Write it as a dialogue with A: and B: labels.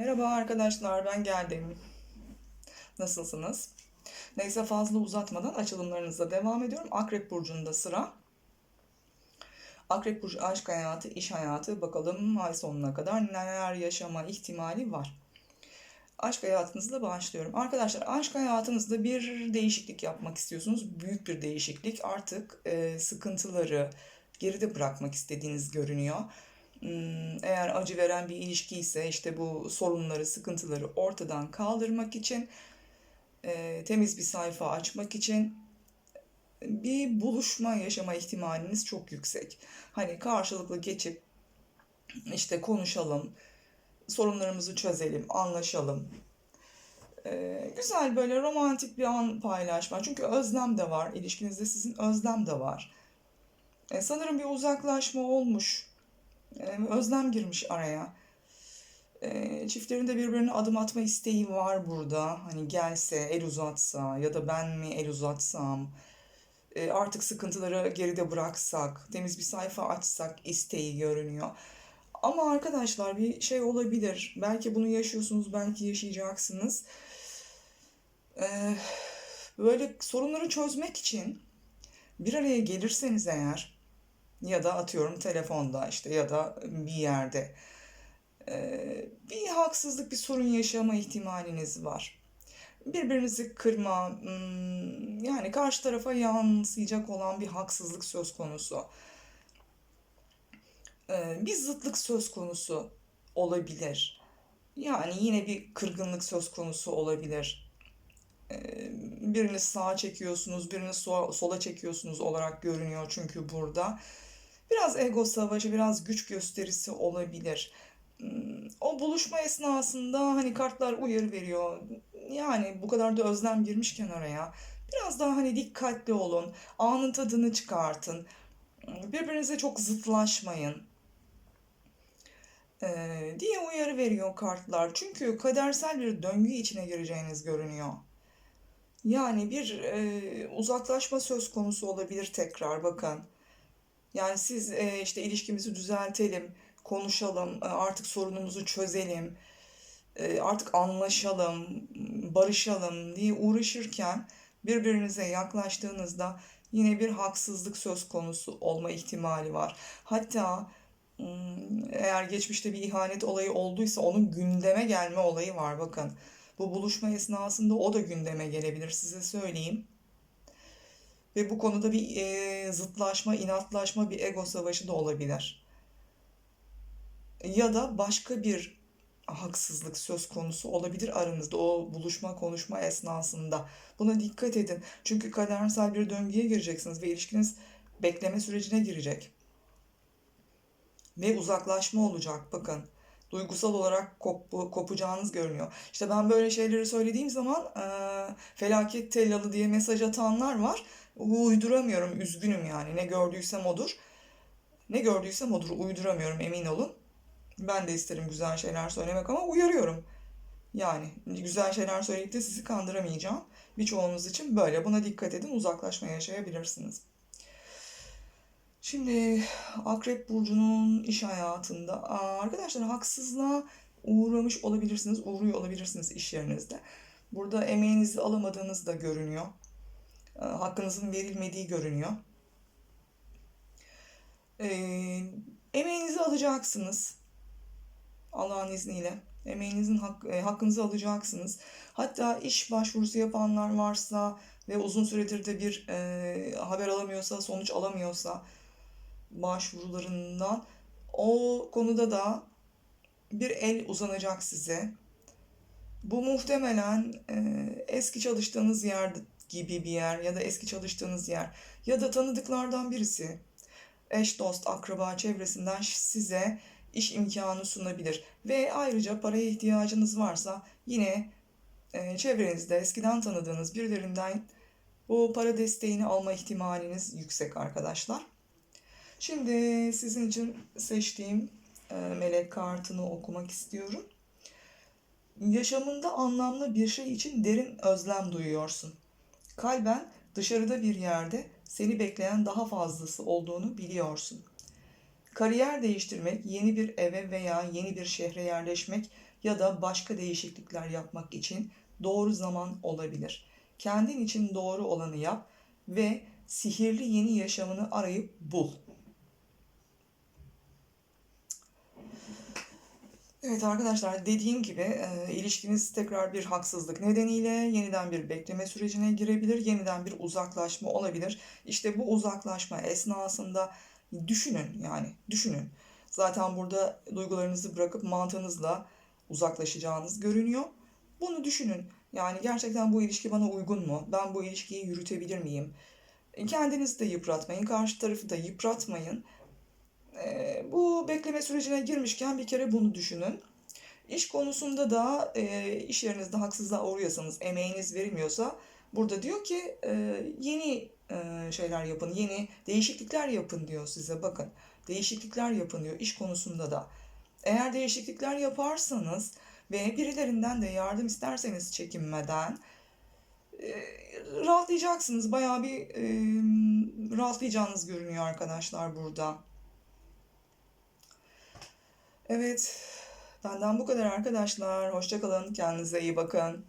A: Merhaba arkadaşlar, ben geldim. Nasılsınız? Neyse fazla uzatmadan açılımlarınıza devam ediyorum. Akrep Burcu'nda sıra. Akrep Burcu aşk hayatı, iş hayatı. Bakalım ay sonuna kadar neler yaşama ihtimali var. Aşk hayatınızla başlıyorum. Arkadaşlar aşk hayatınızda bir değişiklik yapmak istiyorsunuz. Büyük bir değişiklik. Artık e, sıkıntıları geride bırakmak istediğiniz görünüyor. Hmm, Eğer acı veren bir ilişki ise işte bu sorunları, sıkıntıları ortadan kaldırmak için, e, temiz bir sayfa açmak için bir buluşma yaşama ihtimaliniz çok yüksek. Hani karşılıklı geçip işte konuşalım, sorunlarımızı çözelim, anlaşalım. E, güzel böyle romantik bir an paylaşma. Çünkü özlem de var. İlişkinizde sizin özlem de var. E, sanırım bir uzaklaşma olmuş. E, özlem girmiş araya. E, çiftlerin de birbirine adım atma isteği var burada. Hani gelse, el uzatsa ya da ben mi el uzatsam. E, artık sıkıntıları geride bıraksak, temiz bir sayfa açsak isteği görünüyor. Ama arkadaşlar bir şey olabilir. Belki bunu yaşıyorsunuz, belki yaşayacaksınız. E, böyle sorunları çözmek için bir araya gelirseniz eğer ya da atıyorum telefonda işte ya da bir yerde e, bir haksızlık, bir sorun yaşama ihtimaliniz var. Birbirinizi kırma, hmm, yani karşı tarafa yansıyacak olan bir haksızlık söz konusu. E, bir zıtlık söz konusu olabilir. Yani yine bir kırgınlık söz konusu olabilir. E, Birini sağa çekiyorsunuz, birini so- sola çekiyorsunuz olarak görünüyor çünkü burada. Biraz ego savaşı, biraz güç gösterisi olabilir. Hmm, O buluşma esnasında hani kartlar uyarı veriyor. Yani bu kadar da özlem girmişken araya biraz daha hani dikkatli olun. Anın tadını çıkartın. Birbirinize çok zıtlaşmayın diye uyarı veriyor kartlar. Çünkü kadersel bir döngü içine gireceğiniz görünüyor. Yani bir e, uzaklaşma söz konusu olabilir tekrar bakın. Yani siz e, işte ilişkimizi düzeltelim, konuşalım, e, artık sorunumuzu çözelim, e, artık anlaşalım, barışalım diye uğraşırken birbirinize yaklaştığınızda yine bir haksızlık söz konusu olma ihtimali var. Hatta eğer geçmişte bir ihanet olayı olduysa onun gündeme gelme olayı var bakın. Bu buluşma esnasında o da gündeme gelebilir size söyleyeyim. Ve bu konuda bir e, zıtlaşma, inatlaşma, bir ego savaşı da olabilir. Ya da başka bir haksızlık söz konusu olabilir aranızda o buluşma konuşma esnasında. Buna dikkat edin. Çünkü kadersel bir döngüye gireceksiniz ve ilişkiniz bekleme sürecine girecek. Ve uzaklaşma olacak bakın. Duygusal olarak kopu, kopacağınız görünüyor. İşte ben böyle şeyleri söylediğim zaman e, felaket tellalı diye mesaj atanlar var. Uyduramıyorum, üzgünüm yani. Ne gördüysem odur. Ne gördüysem odur, uyduramıyorum emin olun. Ben de isterim güzel şeyler söylemek ama uyarıyorum. Yani güzel şeyler söyleyip de sizi kandıramayacağım. Birçoğunuz için böyle. Buna dikkat edin, uzaklaşma yaşayabilirsiniz. Şimdi Akrep Burcu'nun iş hayatında arkadaşlar haksızlığa uğramış olabilirsiniz, uğruyor olabilirsiniz iş yerinizde. Burada emeğinizi alamadığınız da görünüyor. Ee, Hakkınızın verilmediği görünüyor. Ee, emeğinizi alacaksınız Allah'ın izniyle. Emeğinizin hak, e, hakkınızı alacaksınız. Hatta iş başvurusu yapanlar varsa ve uzun süredir de bir e, haber alamıyorsa, sonuç alamıyorsa başvurularından o konuda da bir el uzanacak size. Bu muhtemelen e, eski çalıştığınız yer gibi bir yer ya da eski çalıştığınız yer ya da tanıdıklardan birisi eş, dost, akraba çevresinden size iş imkanı sunabilir. Ve ayrıca paraya ihtiyacınız varsa yine e, çevrenizde eskiden tanıdığınız birilerinden bu para desteğini alma ihtimaliniz yüksek arkadaşlar. Şimdi sizin için seçtiğim e, melek kartını okumak istiyorum. Yaşamında anlamlı bir şey için derin özlem duyuyorsun. Kalben dışarıda bir yerde seni bekleyen daha fazlası olduğunu biliyorsun. Kariyer değiştirmek, yeni bir eve veya yeni bir şehre yerleşmek ya da başka değişiklikler yapmak için doğru zaman olabilir. Kendin için doğru olanı yap ve sihirli yeni yaşamını arayıp bul. Evet arkadaşlar dediğim gibi e, ilişkiniz tekrar bir haksızlık nedeniyle yeniden bir bekleme sürecine girebilir, yeniden bir uzaklaşma olabilir. İşte bu uzaklaşma esnasında düşünün yani düşünün. Zaten burada duygularınızı bırakıp mantığınızla uzaklaşacağınız görünüyor. Bunu düşünün. Yani gerçekten bu ilişki bana uygun mu? Ben bu ilişkiyi yürütebilir miyim? Kendinizi de yıpratmayın, karşı tarafı da yıpratmayın. Ee, bu bekleme sürecine girmişken bir kere bunu düşünün. İş konusunda da e, iş yerinizde haksızlığa uğruyorsanız, emeğiniz verilmiyorsa burada diyor ki e, yeni e, şeyler yapın, yeni değişiklikler yapın diyor size. Bakın değişiklikler yapın diyor iş konusunda da. Eğer değişiklikler yaparsanız ve birilerinden de yardım isterseniz çekinmeden e, rahatlayacaksınız. Bayağı bir e, rahatlayacağınız görünüyor arkadaşlar burada. Evet, benden bu kadar arkadaşlar. Hoşça kalın, kendinize iyi bakın.